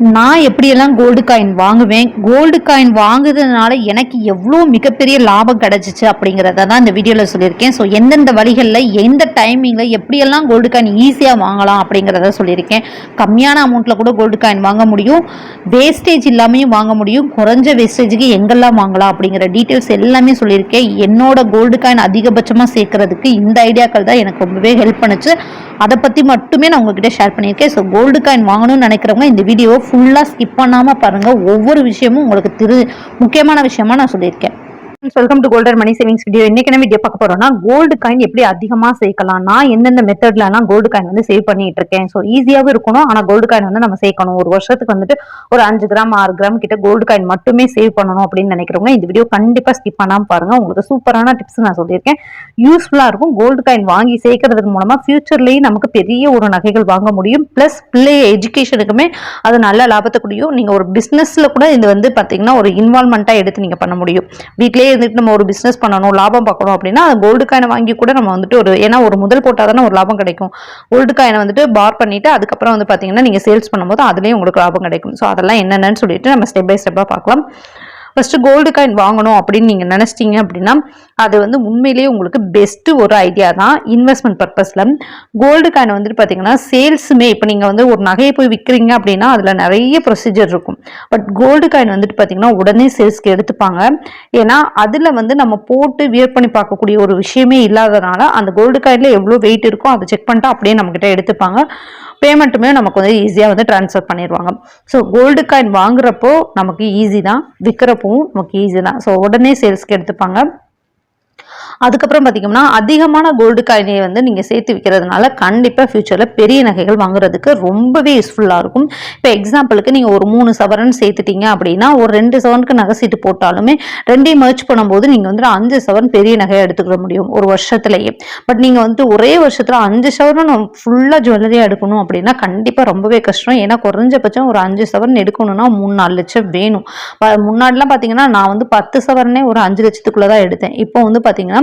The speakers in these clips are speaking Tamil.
நான் எப்படியெல்லாம் கோல்டு காயின் வாங்குவேன்? கோல்டு காயின் வாங்குறதுனால எனக்கு எவ்வளோ மிகப்பெரிய லாபம் கிடைச்சிச்சு அப்படிங்கிறத தான் இந்த வீடியோவில் சொல்லியிருக்கேன். ஸோ எந்தெந்த வழிகளில் எந்த டைமிங்கில் எப்படியெல்லாம் கோல்டு காயின் ஈஸியாக வாங்கலாம் அப்படிங்கிறத சொல்லியிருக்கேன். கம்மியான அமௌண்ட்டில் கூட கோல்டு காயின் வாங்க முடியும். வேஸ்டேஜ் இல்லாமையும் வாங்க முடியும். குறைஞ்ச வேஸ்டேஜுக்கு எங்கெல்லாம் வாங்கலாம் அப்படிங்கிற டீட்டெயில்ஸ் எல்லாமே சொல்லியிருக்கேன். என்னோட கோல்டு காயின் அதிகபட்சமாக சேர்க்கறதுக்கு இந்த ஐடியாக்கள் தான் எனக்கு ரொம்பவே ஹெல்ப் பண்ணுச்சு. அதை பற்றி மட்டுமே நான் உங்ககிட்ட ஷேர் பண்ணியிருக்கேன். ஸோ கோல்டு காயின் வாங்கணும்னு நினைக்கிறவங்க இந்த வீடியோ ஃபுல்லாக ஸ்கிப் பண்ணாமல் பாருங்கள் ஒவ்வொரு விஷயமும் உங்களுக்கு திரு முக்கியமான விஷயமா நான் சொல்லியிருக்கேன். Welcome to golden money savings video இன்னைக்கு என்ன வீடியோ பார்க்க போறோம்னா கோல்டு காயின் எப்படி அதிகமா சேர்க்கலாம் நான் எந்தெந்த மெத்தட்லலாம் கோல்டு காயின் வந்து சேவ் பண்ணிட்டு இருக்கேன். ஸோ ஈஸியாவும் இருக்கணும். ஆனா கோல்டு காயின் வந்து நம்ம சேர்க்கணும். ஒரு வருஷத்துக்கு வந்துட்டு ஒரு அஞ்சு கிராம் ஆறு கிராம் கிட்ட கோல்டு காயின் மட்டுமே சேவ் பண்ணணும் அப்படின்னு நினைக்கிறவங்க இந்த வீடியோ கண்டிப்பா ஸ்கிப் பண்ணாம பாருங்க. உங்களுக்கு சூப்பரான டிப்ஸ் நான் சொல்லியிருக்கேன். யூஸ்ஃபுல்லா இருக்கும். கோல்டு காயின் வாங்கி சேர்க்கறதுக்கு மூலமா ஃபியூச்சர்லயும் நமக்கு பெரிய ஒரு நகைகள் வாங்க முடியும். பிளஸ் பிள்ளை எஜுகேஷனுக்குமே அது நல்ல லாபத்தை குடியும் நீங்க ஒரு பிசினஸ்ல கூட இது வந்து பாத்தீங்கன்னா ஒரு இன்வால்மெண்ட்டா எடுத்து நீங்க பண்ண முடியும். வீட்லயே இருந்துட்டு நம்ம ஒரு பிஸ்னஸ் பண்ணணும் லாபம் பார்க்கணும் அப்படின்னா அது கோல்டு காயினை வாங்கி கூட நம்ம வந்துட்டு ஒரு ஏன்னா ஒரு முதல் போட்டால் தானே ஒரு லாபம் கிடைக்கும். கோல்டு காயினை வந்துட்டு பார் பண்ணிட்டு அதுக்கப்புறம் வந்து பார்த்தீங்கன்னா நீங்கள் சேல்ஸ் பண்ணும்போது அதுலேயும் உங்களுக்கு லாபம் கிடைக்கும். ஸோ அதெல்லாம் என்னென்னு சொல்லிட்டு நம்ம ஸ்டெப் பை ஸ்டெப்பாக பார்க்கலாம். ஃபர்ஸ்ட் கோல்டு காயின் வாங்கணும் அப்படின்னு நீங்க நினைச்சிட்டீங்க அப்படின்னா அது வந்து உண்மையிலேயே உங்களுக்கு பெஸ்ட் ஒரு ஐடியா தான். இன்வெஸ்ட்மெண்ட் பர்பஸ்ல கோல்டு காயின் வந்துட்டு பாத்தீங்கன்னா சேல்ஸுமே இப்போ நீங்க வந்து ஒரு நகையை போய் விற்கிறீங்க அப்படின்னா அதுல நிறைய ப்ரொசீஜர் இருக்கும். பட் கோல்டு காயின் வந்துட்டு பாத்தீங்கன்னா உடனே சேல்ஸ்க்கு எடுத்துப்பாங்க. ஏன்னா அதுல வந்து நம்ம போட்டு வியர் பண்ணி பார்க்கக்கூடிய ஒரு விஷயமே இல்லாதனால அந்த கோல்டு காயின்ல எவ்வளோ வெயிட் இருக்கோ அதை செக் பண்ணிட்டு அப்படியே நம்ம கிட்ட எடுத்துப்பாங்க. பேமெண்ட்டுமே நமக்கு வந்து ஈஸியாக வந்து ட்ரான்ஸ்ஃபர் பண்ணிடுவாங்க ஸோ கோல்டு காயின் வாங்குறப்போ நமக்கு ஈஸி தான். விற்கிறப்பவும் நமக்கு ஈஸி தான். ஸோ உடனே சேல்ஸ்க்கு எடுத்துப்பாங்க. அதுக்கப்புறம் பார்த்தீங்கன்னா அதிகமான கோல்டு காயினை வந்து நீங்கள் சேர்த்து விற்கிறதுனால கண்டிப்பாக ஃபியூச்சரில் பெரிய நகைகள் வாங்குறதுக்கு ரொம்பவே யூஸ்ஃபுல்லாக இருக்கும். இப்போ எக்ஸாம்பிளுக்கு நீங்கள் ஒரு மூணு சவரன் சேர்த்துட்டீங்க அப்படின்னா ஒரு ரெண்டு சவரனுக்கு நகை சீட்டு போட்டாலுமே ரெண்டையும் மர்ச் பண்ணும்போது நீங்கள் வந்து அஞ்சு சவரன் பெரிய நகையை எடுத்துக்கிற முடியும் ஒரு வருஷத்துலேயே. பட் நீங்கள் வந்து ஒரே வருஷத்தில் அஞ்சு சவரன் ஃபுல்லாக ஜுவல்லரியாக எடுக்கணும் அப்படின்னா கண்டிப்பாக ரொம்பவே கஷ்டம். ஏன்னா குறைஞ்சபட்சம் ஒரு அஞ்சு சவரன் எடுக்கணும்னா மூணு நாலு லட்சம் வேணும். முன்னாடிலாம் பார்த்தீங்கன்னா நான் வந்து பத்து சவரனே ஒரு அஞ்சு லட்சத்துக்குள்ளே தான் எடுத்தேன். இப்போ வந்து பார்த்தீங்கன்னா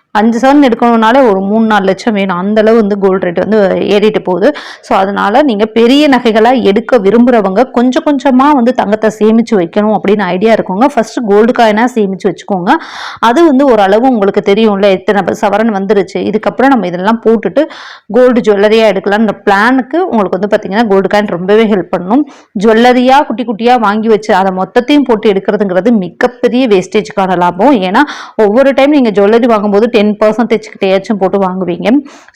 அஞ்சு சவரன் எடுக்கணும்னாலே ஒரு மூணு நாலு லட்சம் வேணும். அந்தளவு வந்து கோல்டு ரேட் வந்து ஏறிட்டு போகுது. ஸோ அதனால நீங்கள் பெரிய நகைகளாக எடுக்க விரும்புகிறவங்க கொஞ்சம் கொஞ்சமாக வந்து தங்கத்தை சேமித்து வைக்கணும் அப்படின்னு ஐடியா இருக்கோங்க ஃபஸ்ட்டு கோல்டு காயினாக சேமித்து வச்சுக்கோங்க. அது வந்து ஓரளவு உங்களுக்கு தெரியும்ல எத்தனை சவரன் வந்துருச்சு. இதுக்கப்புறம் நம்ம இதெல்லாம் போட்டுட்டு கோல்டு ஜுவல்லரியாக எடுக்கலாம்ன்ற பிளானுக்கு உங்களுக்கு வந்து பார்த்தீங்கன்னா கோல்டு காயின் ரொம்பவே ஹெல்ப் பண்ணும். ஜுவல்லரியாக குட்டி குட்டியாக வாங்கி வச்சு அதை மொத்தத்தையும் போட்டு எடுக்கிறதுங்கிறது மிகப்பெரிய வேஸ்டேஜ்க்கான லாபம். ஏன்னா ஒவ்வொரு டைம் நீங்கள் ஜுவல்லரி வாங்கும்போது டென் பர்சன்டேஜ் கிட்டேயாச்சும் போட்டு வாங்குவீங்க.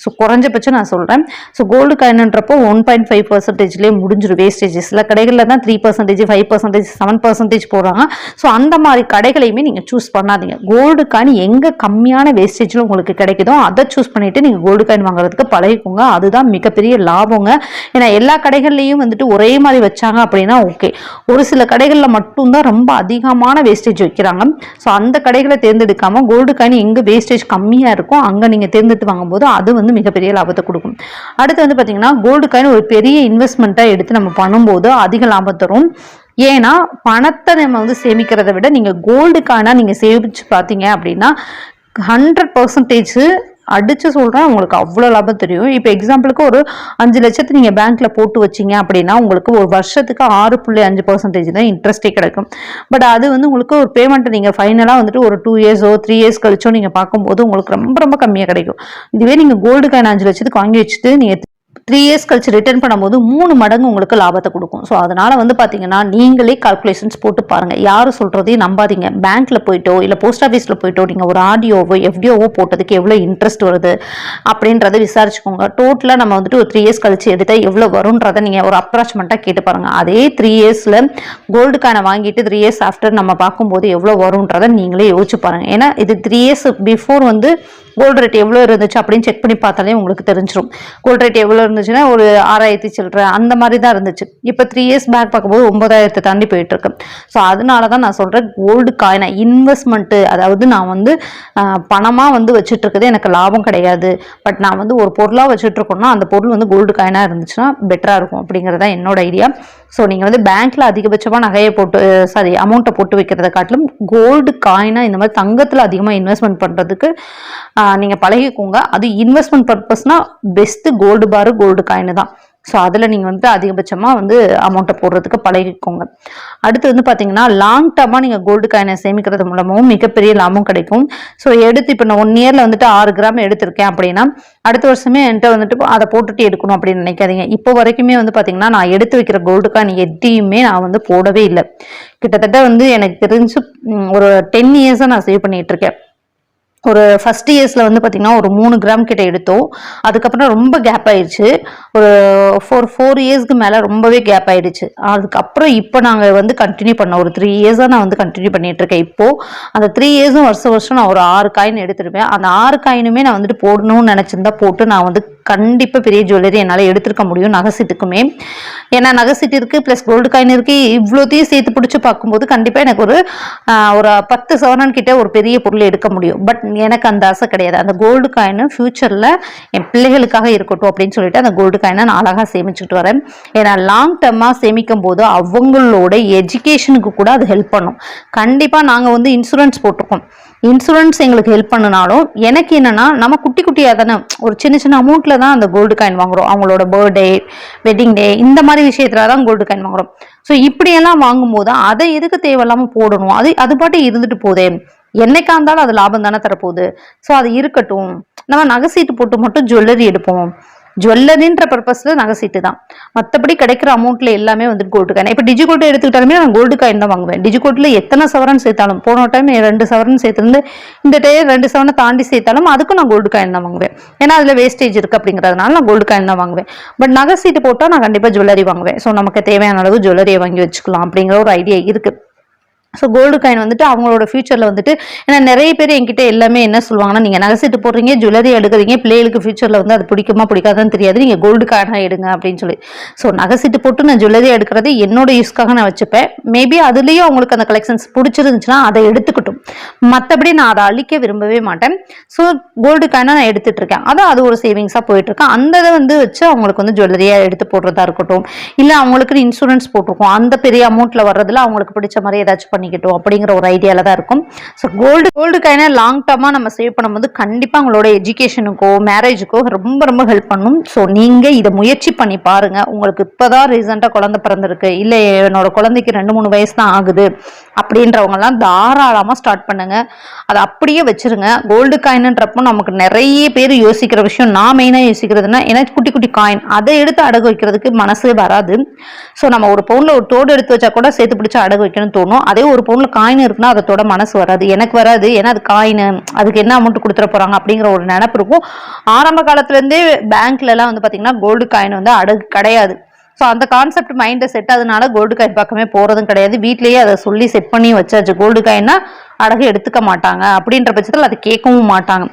ஸோ குறைஞ்சபட்சம் நான் சொல்கிறேன் ஸோ கோல்டு காயின்ன்றப்போ ஒன் பாயிண்ட் ஃபைவ் பர்சன்டேஜ்லேயே முடிஞ்சிடும் வேஸ்டேஜ் சில கடைகளில் தான் three percentage five percentage seven percentage போடுறாங்க. ஸோ அந்த மாதிரி கடைகளையுமே நீங்கள் சூஸ் பண்ணாதீங்க. கோல்டு காயின் எங்கே கம்மியான வேஸ்டேஜில் உங்களுக்கு கிடைக்குதோ அதை சூஸ் பண்ணிவிட்டு நீங்கள் கோல்டு காயின் வாங்குறதுக்கு பழகிக்கோங்க. அதுதான் மிகப்பெரிய லாபங்க. ஏன்னா எல்லா கடைகள்லையும் வந்துட்டு ஒரே மாதிரி வச்சாங்க அப்படின்னா ஓகே ஒரு சில கடைகளில் மட்டும்தான் ரொம்ப அதிகமான வேஸ்டேஜ் வைக்கிறாங்க. ஸோ அந்த கடைகளை தேர்ந்தெடுக்காமல் கோல்டு காயின் எங்கே வேஸ்டேஜ் கம்மியாக இருக்கும். அங்கே நீங்கள் தேர்ந்தெடுத்து வாங்கும்போது அது வந்து மிகப்பெரிய லாபத்தை கொடுக்கும். அடுத்து வந்து பார்த்தீங்கன்னா கோல்டு காயின் ஒரு பெரிய இன்வெஸ்ட்மெண்ட்டாக எடுத்து நம்ம பண்ணும்போது அதிக லாபம் தரும். ஏன்னா பணத்தை நம்ம வந்து சேமிக்கிறத விட நீங்கள் கோல்டு காயினாக நீங்கள் சேமித்து பார்த்தீங்க அப்படின்னா ஹண்ட்ரட் பர்சன்டேஜ் அடிச்சு சொல்கிறேன் உங்களுக்கு அவ்வளோ லாபம் தெரியும். இப்போ எக்ஸாம்பிளுக்கு ஒரு அஞ்சு லட்சத்தை நீங்கள் பேங்க்கில் போட்டு வச்சிங்க அப்படின்னா உங்களுக்கு ஒரு வருஷத்துக்கு ஆறு புள்ளி அஞ்சு பர்சன்டேஜ் தான் இன்ட்ரெஸ்டே கிடைக்கும். பட் அது வந்து உங்களுக்கு ஒரு பேமெண்ட் நீங்கள் ஃபைனலாக வந்துட்டு ஒரு டூ இயர்ஸோ த்ரீ இயர்ஸ் கழிச்சோ நீங்கள் பார்க்கும்போது உங்களுக்கு ரொம்ப ரொம்ப கம்மியாக கிடைக்கும். இதுவே நீங்கள் கோல்டு காயின் அஞ்சு லட்சத்துக்கு வாங்கி வச்சுட்டு நீங்கள் த்ரீ இயர்ஸ் கழிச்சு ரிட்டர்ன் பண்ணும்போது மூணு மடங்கு உங்களுக்கு லாபத்தை கொடுக்கும். ஸோ அதனால வந்து பார்த்தீங்கன்னா நீங்களே கால்குலேஷன்ஸ் போட்டு பாருங்கள் யாரும் சொல்கிறதையும் நம்பாதீங்க. பேங்க்கில் போயிட்டோ இல்லை போஸ்ட் ஆஃபீஸில் போயிட்டோ நீங்கள் ஒரு ஆடியோவோ எஃப்டிஓவோ போட்டதுக்கு எவ்வளோ இன்ட்ரெஸ்ட் வருது அப்படின்றத விசாரிச்சுக்கோங்க. டோட்டலாக நம்ம வந்துட்டு ஒரு த்ரீ இயர்ஸ் கழிச்சு எடுத்தால் எவ்வளோ வரும்ன்றதை நீங்கள் ஒரு அப்ராச்மெண்ட்டாக கேட்டு பாருங்கள் அதே த்ரீ இயர்ஸில் கோல்டு வாங்கிட்டு த்ரீ இயர்ஸ் ஆஃப்டர் நம்ம பார்க்கும்போது எவ்வளோ வரும்ன்றதை நீங்களே யோசிச்சு பாருங்கள் ஏன்னா இது த்ரீ இயர்ஸ் பிஃபோர் வந்து கோல்டு ரேட் எவ்வளோ இருந்துச்சு அப்படின்னு செக் பண்ணி பார்த்தாலே உங்களுக்கு தெரிஞ்சிடும் கோல்டு ரேட் எவ்வளோ இருந்துச்சுன்னா ஒரு ஆறாயிரத்தி சில்லற அந்த மாதிரி தான் இருந்துச்சு. இப்போ த்ரீ இயர்ஸ் பேக் பார்க்கும்போது ஒன்பதாயிரத்தை தாண்டி போயிட்டு இருக்கு ஸோ அதனால தான் நான் சொல்கிறேன் கோல்டு காயினை இன்வெஸ்ட்மெண்ட்டு அதாவது நான் வந்து பணமாக வந்து வச்சுட்டு எனக்கு லாபம் கிடையாது. பட் நான் வந்து ஒரு பொருளாக வச்சுட்டு இருக்கோம்னா அந்த பொருள் வந்து கோல்டு காயினாக இருந்துச்சுன்னா பெட்டராக இருக்கும் அப்படிங்கிறதா என்னோட ஐடியா ஸோ நீங்கள் வந்து பேங்க்கில் அதிகபட்சமாக நகையை போட்டு சாரி அமௌண்ட்டை போட்டு வைக்கிறத காட்டிலும் கோல்டு காயினாக இந்த மாதிரி தங்கத்தில் அதிகமாக இன்வெஸ்ட்மெண்ட் பண்ணுறதுக்கு நீங்கள் பழகிக்கோங்க. அது investment பர்பஸ்னால் best gold bar gold coin தான். ஸோ அதில் நீங்கள் வந்து அதிகபட்சமாக வந்து அமௌண்ட்டை போடுறதுக்கு பழகிக்கோங்க. அடுத்து வந்து பார்த்தீங்கன்னா லாங் டர்மாக நீங்கள் கோல்டு காயினை சேமிக்கிறது மூலமாகவும் மிகப்பெரிய லாபம் கிடைக்கும். ஸோ எடுத்து இப்போ நான் ஒன் இயரில் வந்துட்டு ஆறு கிராம் எடுத்திருக்கேன் அப்படின்னா அடுத்த வருஷமே என்கிட்ட வந்துட்டு அதை போட்டுட்டு எடுக்கணும் அப்படின்னு நினைக்காதீங்க. இப்போ வரைக்குமே வந்து பார்த்தீங்கன்னா நான் எடுத்து வைக்கிற கோல்டு காயின் எதையுமே நான் வந்து போடவே இல்லை. கிட்டத்தட்ட வந்து எனக்கு தெரிஞ்சு ஒரு டென் இயர்ஸாக நான் சேவ் பண்ணிகிட்டு இருக்கேன். ஒரு ஃபர்ஸ்ட் இயர்ஸில் வந்து பார்த்திங்கன்னா ஒரு மூணு கிராம் கிட்ட எடுத்தோம். அதுக்கப்புறம் ரொம்ப கேப் ஆயிடுச்சு ஒரு ஃபோர் ஃபோர் இயர்ஸ்க்கு மேலே ரொம்பவே கேப் ஆயிடுச்சு அதுக்கப்புறம் இப்போ நாங்கள் வந்து கண்டினியூ பண்ணோம். ஒரு த்ரீ இயர்ஸாக நான் வந்து கண்டினியூ பண்ணிட்டு இருக்கேன் இப்போ. அந்த த்ரீ இயர்ஸும் வருஷம் வருஷம் நான் ஒரு ஆறு காயின் எடுத்துருப்பேன். அந்த ஆறு காயினுமே நான் வந்துட்டு போடணும்னு நினச்சிருந்தா போட்டு நான் வந்து கண்டிப்பாக பெரிய ஜுவல்லரி என்னால் எடுத்திருக்க முடியும் நகைசீட்டுக்குமே ஏன்னா நகைசீட்டு இருக்குது ப்ளஸ் கோல்டு காயின் இருக்குது இவ்வளோத்தையும் சேர்த்து பிடிச்சி பார்க்கும்போது கண்டிப்பாக எனக்கு ஒரு ஒரு பத்து சவரன் கிட்ட ஒரு பெரிய பொருள் எடுக்க முடியும். பட் எனக்கு அந்த ஆசை கிடையாது. அந்த கோல்டு காயின் ஃப்யூச்சரில் என் பிள்ளைகளுக்காக இருக்கட்டும் அப்படின்னு சொல்லிட்டு அந்த கோல்டு காயினை நான் அழகாக சேமிச்சுட்டு வரேன். ஏன்னா லாங் டேர்மாக சேமிக்கும் போது அவங்களோட எஜுகேஷனுக்கு கூட அது ஹெல்ப் பண்ணும். கண்டிப்பாக நாங்கள் வந்து இன்சூரன்ஸ் போட்டிருக்கோம் இன்சூரன்ஸ் எங்களுக்கு ஹெல்ப் பண்ணினாலும் எனக்கு என்னன்னா நம்ம குட்டி குட்டியாக தானே ஒரு சின்ன சின்ன அமௌண்ட்டில் தான் அந்த கோல்டு காயின் வாங்குறோம். அவங்களோட பர்த்டே வெட்டிங் டே இந்த மாதிரி விஷயத்தில் தான் கோல்டு காயின் வாங்குறோம். ஸோ இப்படியெல்லாம் வாங்கும்போது அதை எதுக்கு தேவையில்லாமல் போடணும்? அது அது பாட்டு இருந்துட்டு போதே. என்னைக்கா இருந்தாலும் அது லாபம் தானே தரப்போகுது. ஸோ அது இருக்கட்டும். நம்ம நகை சீட்டு போட்டு மட்டும் ஜுவல்லரி எடுப்போம். ஜுவல்லரின்ற பர்பஸில் நகை சீட்டு தான். மற்றபடி கிடைக்கிற அமௌண்ட்ல எல்லாமே வந்து கோல்டு காயின் இப்போ டிஜிகோல்டு எடுத்துக்கிட்டாலுமே நான் கோல்டு காயின் தான் வாங்குவேன். டிஜிகோல்டில் எத்தனை சவரன் சேர்த்தாலும் போன டைம் ரெண்டு சவரன் சேர்த்துருந்து இந்த டைம் ரெண்டு சவரனை தாண்டி சேர்த்தாலும் அதுக்கும் நான் கோல்டு காயின் தான் வாங்குவேன். ஏன்னா அதில் வேஸ்டேஜ் இருக்குது அப்படிங்கிறதுனால நான் கோல்டு காயின் தான் வாங்குவேன். பட் நகை சீட்டு போட்டால் நான் கண்டிப்பாக ஜுவல்லரி வாங்குவேன். ஸோ நமக்கு தேவையான அளவு ஜுவல்லரியை வாங்கி வச்சுக்கலாம் அப்படிங்கிற ஒரு ஐடியா இருக்குது ஸோ கோல்டு காயின் வந்துட்டு அவங்களோட ஃபியூச்சரில் வந்துட்டு ஏன்னா நிறைய பேர் என்கிட்ட எல்லாமே என்ன சொல்லுவாங்கன்னா நீங்கள் நகைசிட்டு போடுறீங்க ஜுவல்லரி எடுக்கிறீங்க பிள்ளைகளுக்கு ஃபியூச்சரில் வந்து அது பிடிக்குமா பிடிக்காதான்னு தெரியாது. நீங்கள் கோல்டு காயினாக எடுங்க அப்படின்னு சொல்லி. ஸோ நகைசிட்டு போட்டு நான் ஜுவல்லரி எடுக்கிறது என்னோட யூஸ்க்காக நான் வச்சுப்பேன். மேபி அதுலேயும் அவங்களுக்கு அந்த கலெக்ஷன்ஸ் பிடிச்சிருந்துச்சுன்னா அதை எடுத்துக்கிட்டும். மற்றபடி நான் அதை அழிக்க விரும்பவே மாட்டேன். ஸோ கோல்டு காயினாக நான் எடுத்துட்டு இருக்கேன் அதான் அது ஒரு சேவிங்ஸாக போயிட்டு இருக்கேன் அந்த இதை வந்து வச்சு அவங்களுக்கு வந்து ஜுவல்லரியாக எடுத்து போடுறதா இருக்கட்டும். இல்லை அவங்களுக்கு இன்சூரன்ஸ் போட்டிருக்கோம். அந்த பெரிய அமௌண்ட்டில் வர்றதுல அவங்களுக்கு பிடிச்ச மாதிரி ஏதாச்சும் பண்ணிக்கிட்டோம் அப்படிங்கிற ஒரு ஐடியாவில் தான் இருக்கும். ஸோ கோல்டு கோல்டு காயினை லாங் டர்மாக நம்ம சேவ் பண்ணும்போது கண்டிப்பாக உங்களோட எஜுகேஷனுக்கோ மேரேஜுக்கோ ரொம்ப ரொம்ப ஹெல்ப் பண்ணும். ஸோ நீங்கள் இதை முயற்சி பண்ணி பாருங்க. உங்களுக்கு இப்போதான் ரீசெண்டாக குழந்தை பிறந்திருக்கு. இல்லை என்னோட குழந்தைக்கு ரெண்டு மூணு வயசு தான் ஆகுது. அப்படின்றவங்கலாம் தாராளமாக ஸ்டார்ட் பண்ணுங்க. அதை அப்படியே வச்சிருங்க. கோல்டு காயின்ன்றப்போ நமக்கு நிறைய பேர் யோசிக்கிற விஷயம் நான் மெயினாக யோசிக்கிறதுனா ஏன்னா குட்டி குட்டி காயின் அதை எடுத்து அடகு வைக்கிறதுக்கு மனசே வராது. ஸோ நம்ம ஒரு பவுனில் ஒரு தோடு எடுத்து வச்சா கூட சேர்த்து பிடிச்சி அடகு வைக்கணும்னு தோணும். அதே ஒரு பவுனில் காயின் இருக்குன்னா அதை தொட மனசு வராது. எனக்கு வராது. ஏன்னா அது காயின் அதுக்கு என்ன அமௌண்ட் கொடுத்துட போகிறாங்க அப்படிங்கிற ஒரு நினப்பு இருக்கும். ஆரம்ப காலத்துலேருந்தே பேங்க்லலாம் வந்து பார்த்தீங்கன்னா கோல்டு காயின் வந்து அடகு கிடையாது. ஸோ அந்த கான்செப்ட் மைண்டை செட் ஆகுதுனால கோல்டு காயின் பக்கமே போகிறதும் கிடையாது. வீட்லேயே அதை சொல்லி செட் பண்ணி வச்சாச்சு. கோல்டு காயின்னா அடகு எடுத்துக்க மாட்டாங்க. அப்படின்ற பட்சத்தில் அதை கேட்கவும் மாட்டாங்க.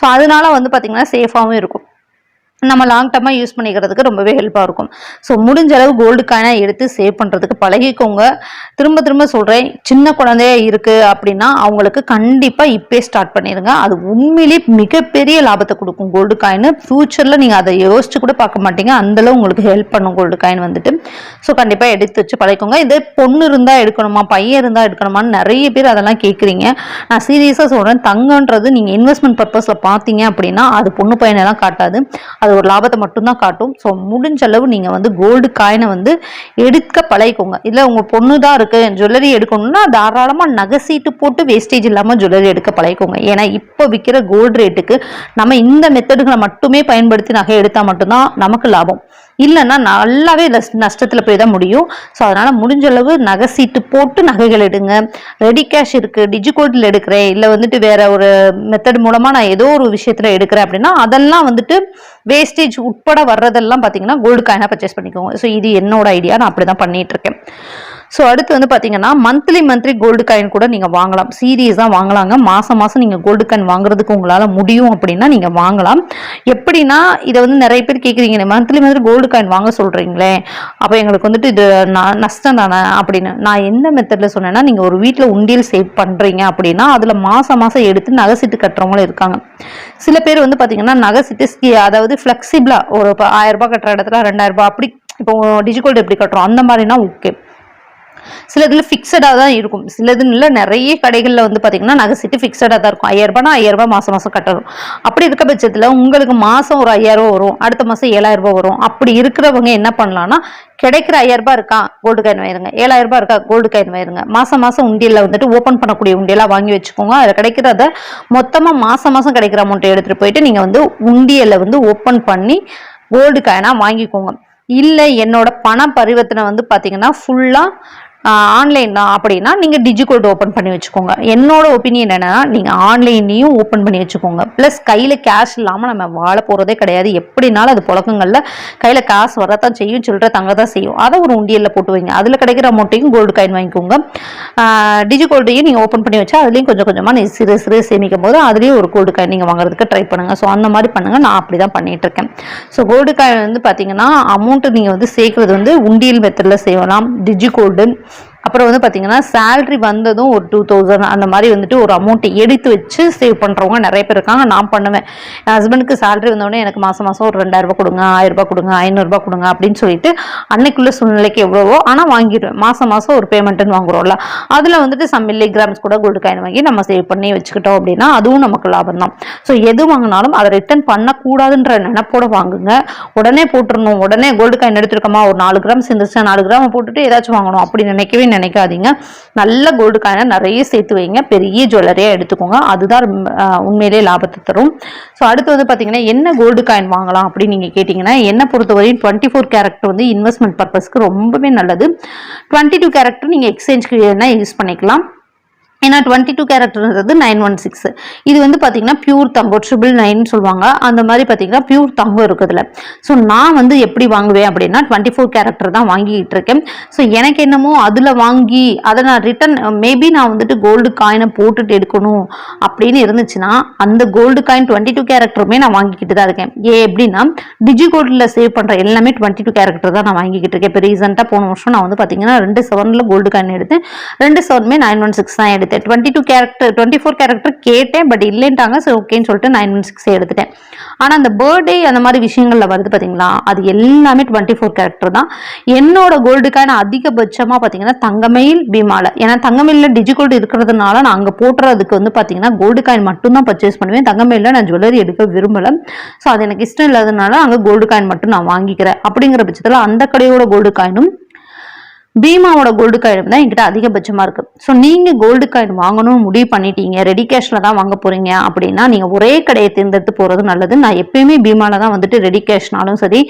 ஸோ அதனால வந்து பார்த்திங்கன்னா சேஃபாகவும் இருக்கும். நம்ம லாங் டர்மாக யூஸ் பண்ணிக்கிறதுக்கு ரொம்பவே ஹெல்ப்பாக இருக்கும். ஸோ முடிஞ்ச அளவு கோல்டு காயினாக எடுத்து சேவ் பண்ணுறதுக்கு பழகிக்கோங்க. திரும்ப திரும்ப சொல்கிறேன் சின்ன குழந்தையா இருக்குது அப்படின்னா அவங்களுக்கு கண்டிப்பாக இப்பே ஸ்டார்ட் பண்ணிடுங்க அது உண்மையிலேயே மிகப்பெரிய லாபத்தை கொடுக்கும் கோல்டு காயின் ஃப்யூச்சரில் நீங்கள் அதை யோசிச்சு கூட பார்க்க மாட்டீங்க. அந்தளவு உங்களுக்கு ஹெல்ப் பண்ணும் கோல்டு காயின் வந்துட்டு. ஸோ கண்டிப்பாக எடுத்து வச்சு பழகிக்கோங்க. இதே பொண்ணு இருந்தால் எடுக்கணுமா பையன் இருந்தால் எடுக்கணுமான்னு நிறைய பேர் அதெல்லாம் கேட்குறீங்க நான் சீரியஸாக சொல்கிறேன் தங்கன்றது நீங்கள் இன்வெஸ்ட்மெண்ட் பர்பஸில் பார்த்தீங்க அப்படின்னா அது பொண்ணு பையனெல்லாம் காட்டாது. அது ஒரு லாபத்தை மட்டும்தான் காட்டும். ஸோ முடிஞ்ச அளவு நீங்கள் வந்து கோல்டு காயினை வந்து எடுக்க பழகிக்கோங்க. இல்லை உங்கள் பொண்ணு தான் இருக்குது ஜுவல்லரி எடுக்கணும்னா தாராளமாக நகை சீட்டு போட்டு வேஸ்டேஜ் இல்லாமல் ஜுவல்லரி எடுக்க பழகிக்கோங்க. ஏன்னா இப்போ விற்கிற கோல்டு ரேட்டுக்கு நம்ம இந்த மெத்தடுகளை மட்டுமே பயன்படுத்தி நகை எடுத்தால் மட்டும்தான் நமக்கு லாபம். இல்லைன்னா நல்லாவே நஷ்டத்தில் போய் தான் முடியும். ஸோ அதனால் முடிஞ்ச அளவு நகை சீட்டு போட்டு நகைகள் எடுங்க. ரெடி கேஷ் இருக்குது டிஜிகோட்டில் எடுக்கிறேன். இல்லை வந்துட்டு வேற ஒரு மெத்தட் மூலமாக நான் ஏதோ ஒரு விஷயத்தில் எடுக்கிறேன் அப்படின்னா அதெல்லாம் வந்துட்டு வேஸ்டேஜ் உட்பட வர்றதெல்லாம் பார்த்தீங்கன்னா கோல்டு காயினாக பர்ச்சேஸ் பண்ணிக்கோங்க. ஸோ இது என்னோட ஐடியா நான் அப்படி தான் பண்ணிகிட்ருக்கேன் ஸோ அடுத்து வந்து பார்த்தீங்கன்னா மந்த்லி மந்த்லி கோல்டு காயின் கூட நீங்கள் வாங்கலாம். சீரியஸாக வாங்கலாங்க. மாதம் மாதம் நீங்கள் கோல்டு காயின் வாங்குறதுக்கு உங்களால் முடியும் அப்படின்னா நீங்கள் வாங்கலாம். எப்படின்னா இதை வந்து நிறைய பேர் கேட்குறீங்க மந்த்லி மந்த்லி கோல்டு காயின் வாங்க சொல்கிறீங்களே அப்போ எங்களுக்கு வந்துட்டு இது நான் நஷ்டம் தானே அப்படின்னு. நான் எந்த மெத்தடில் சொன்னேன்னா நீங்கள் ஒரு வீட்டில் உண்டியல் சேவ் பண்ணுறீங்க அப்படின்னா அதில் மாதம் மாதம் எடுத்து நகை சீட்டு கட்டுறவங்களும் இருக்காங்க. சில பேர் வந்து பார்த்தீங்கன்னா நகைசீட்டு அதாவது ஃப்ளெக்சிபிளாக ஒரு இப்போ ஆயிரம் ரூபாய் கட்டுற இடத்துல ரெண்டாயிரம் ரூபாய் அப்படி இப்போ டிஜிகோல்டு எப்படி கட்டுறோம்? அந்த மாதிரினா ஓகே சிலதுல ஃபிக்ஸடாக தான் இருக்கும். சிலதுல நிறைய கடைகளில் வந்து பார்த்தீங்கன்னா நகை சீட்டு ஃபிக்ஸடாக தான் இருக்கும். ஐயாயிரரூபானா ஐயாயிரரூபா மாதம் மாதம் கட்டணும். அப்படி இருக்க பட்சத்தில் உங்களுக்கு மாதம் ஒரு ஐயாயிரம் வரும். அடுத்த மாதம் ஏழாயிரரூபா வரும். அப்படி இருக்கிறவங்க என்ன பண்ணலாம்னா கிடைக்கிற ஐயாயிரரூபா இருக்கா? கோல்டு காயின் வாயிருங்க ஏழாயிரரூபா இருக்கா? கோல்டு காயின் வாயிருங்க மாதம் மாதம் உண்டியில் வந்துட்டு ஓப்பன் பண்ணக்கூடிய உண்டியெல்லாம் வாங்கி வச்சுக்கோங்க. அதில் கிடைக்கிறத மொத்தமாக மாதம் மாதம் கிடைக்கிற அமௌண்ட்டை எடுத்துகிட்டு போயிட்டு நீங்கள் வந்து உண்டியலில் வந்து ஓப்பன் பண்ணி கோல்டு காயினாக வாங்கிக்கோங்க. இல்லை என்னோட பண பரிவர்த்தனை வந்து பார்த்தீங்கன்னா ஃபுல்லாக ஆன்லைன் தான். அப்படின்னா நீங்கள் டிஜிகோட் ஓப்பன் பண்ணி வச்சுக்கோங்க. என்னோட ஒப்பீனியன் என்னென்னா நீங்கள் ஆன்லைன்லேயும் ஓப்பன் பண்ணி வச்சுக்கோங்க. ப்ளஸ் கையில் கேஷ் இல்லாமல் நம்ம வாழ போகிறதே கிடையாது. எப்படினாலும் அது புழக்கங்களில் கையில் காசு வரத்தான் செய்யும் சில்லற தங்க தான் செய்யும். அதை ஒரு உண்டியலில் போட்டு வைங்க. அதில் கிடைக்கிற அமௌண்ட்டையும் கோல்டு காயின் வாங்கிக்கோங்க. டிஜிகோல்டையும் நீங்கள் ஓப்பன் பண்ணி வச்சா அதுலேயும் கொஞ்சம் கொஞ்சமாக நீ சிறு சிறு சேமிக்கும் போது அதுலேயும் ஒரு கோல்டு காயின் நீங்கள் வாங்குறதுக்கு ட்ரை பண்ணுங்கள் ஸோ அந்த மாதிரி பண்ணுங்கள் நான் அப்படி தான் பண்ணிகிட்ருக்கேன் ஸோ கோல்டு காயின் வந்து பார்த்தீங்கன்னா அமௌண்ட்டு நீங்கள் வந்து சேர்க்குறது வந்து உண்டியல் மெத்தடில் செய்யலாம். டிஜிகோல்டு அப்புறம் வந்து பார்த்தீங்கன்னா சேல்ரி வந்ததும் ஒரு டூ தௌசண்ட் அந்த மாதிரி வந்துட்டு ஒரு அமௌண்ட்டை எடுத்து வச்சு சேவ் பண்ணுறவங்க நிறைய பேர் இருக்காங்க. நான் பண்ணுவேன். என் ஹஸ்பண்டுக்கு சேல்ரி வந்தோடனே எனக்கு மாதம் மாதம் ஒரு ரெண்டாயிரரூபா கொடுங்க ஆயிரரூபா கொடுங்க ஐநூறுரூபா கொடுங்க அப்படின்னு சொல்லிட்டு அன்னைக்குள்ள சூழ்நிலைக்கு எவ்வளவோ ஆனால் வாங்கிடுவேன். மாதம் மாதம் ஒரு பேமெண்ட்டுன்னு வாங்குறோம்ல. அதில் வந்துட்டு சம் மில்லிகிராம்ஸ் கூட கோல்டு காயின் வாங்கி நம்ம சேவ் பண்ணி வச்சுக்கிட்டோம் அப்படின்னா அதுவும் நமக்கு லாபம் தான். ஸோ எது வாங்கினாலும் அதை ரிட்டர்ன் பண்ணக்கூடாதுன்ற நினைப்போட வாங்குங்க. உடனே போட்டுடணும் உடனே கோல்டு காயின் எடுத்துருக்கோமா? ஒரு நாலு கிராம் சேர்ந்துச்சு நாலு கிராம் போட்டுட்டு ஏதாச்சும் வாங்கணும். அப்படி நினைக்கவே நினைக்காதீங்க. நல்ல கோல்டு காயினை நிறைய சேர்த்து வைங்க. பெரிய ஜுவல்லரியாக எடுத்துக்கோங்க. அதுதான் உண்மையிலே உண்மையிலேயே லாபத்தை தரும். ஸோ அடுத்து வந்து பார்த்தீங்கன்னா என்ன கோல்டு காயின் வாங்கலாம் அப்படின்னு நீங்கள் கேட்டிங்கன்னா என்னை பொறுத்தவரையும் டுவெண்ட்டி ஃபோர் கேரக்டர் வந்து இன்வெஸ்ட்மெண்ட் பர்பஸ்க்கு ரொம்பவே நல்லது. டுவெண்ட்டி டூ கேரக்டர் நீங்கள் எக்ஸ்சேஞ்சுக்கு வேணா யூஸ் பண்ணிக்கலாம். ஏன்னா டுவெண்ட்டி டூ கேரக்டர்ன்றது நைன் ஒன் சிக்ஸ் இது வந்து பார்த்தீங்கன்னா பியூர் தங்கம் ட்ரிபிள் நைன் சொல்லுவாங்க. அந்த மாதிரி பார்த்தீங்கன்னா பியூர் தங்கம் இருக்குதுல ஸோ நான் வந்து எப்படி வாங்குவேன் அப்படின்னா டுவெண்ட்டி ஃபோர் கேரக்டர் தான் வாங்கிக்கிட்டு இருக்கேன். ஸோ எனக்கு என்னமோ அதில் வாங்கி அதை நான் ரிட்டன் மேபி நான் வந்துட்டு கோல்டு காயினை போட்டுட்டு எடுக்கணும் அப்படின்னு இருந்துச்சுன்னா அந்த கோல்டு காயின் டுவெண்ட்டி டூ கேரக்டருமே நான் வாங்கிக்கிட்டு தான் இருக்கேன். ஏன் எப்படின்னா டிஜி கோல்டில் சேவ் பண்ணுற எல்லாமே டுவெண்ட்டி டூ கேரக்டர் தான் நான் வாங்கிக்கிட்டு இருக்கேன். இப்போ ரீசெண்டாக போன வருஷம் நான் வந்து பார்த்தீங்கன்னா ரெண்டு செவனில் கோல்டு காயின் எடுத்தேன் ரெண்டு செவனுமே நைன் ஒன் சிக்ஸ் தான் எடுத்தேன். Twenty two character twenty four character கேட்டேன் பட் இல்லைன்ட்டாங்க சரி ஓகேன்னு சொல்லிட்டு நைன் ஒன் சிக்ஸ் எடுத்துட்டேன். ஆனால் அந்த பர்த்டே அந்த மாதிரி விஷயங்களில் வருது பார்த்தீங்களா அது எல்லாமே டுவெண்ட்டி ஃபோர் கேரக்டர் தான். என்னோட கோல்டு காயின் அதிகபட்சமாக பார்த்தீங்கன்னா தங்கமயில் பீமாவில் ஏன்னா தங்கமயிலில் டிஜி கோல்டு இருக்கிறதுனால நான் அங்கே போட்டுறதுக்கு வந்து பார்த்தீங்கன்னா கோல்டு காயின் மட்டும்தான் பர்ச்சேஸ் பண்ணுவேன். தங்கமயிலில் நான் ஜுவல்லரி எடுக்க விரும்பலை. ஸோ அது எனக்கு இஷ்டம் இல்லாததுனால அங்கே கோல்டு காயின் மட்டும் நான் வாங்கிக்கிறேன். அப்படிங்கிற பட்சத்தில் அந்த கடையோட கோல்டு காயினும் பீமாவோட கோல்டு காயின் தான் என்கிட்ட அதிகபட்சமாக இருக்குது ஸோ நீங்கள் கோல்டு காயின் வாங்கணும்னு முடிவு பண்ணிட்டீங்க ரெடி கேஷில் தான் வாங்க போகிறீங்க அப்படின்னா நீங்கள் ஒரே கடையை தேர்ந்தெடுத்து போகிறது நல்லது நான் எப்பயுமே பீமாவில் தான் வந்துட்டு ரெடி கேஷ்னாலும் சரி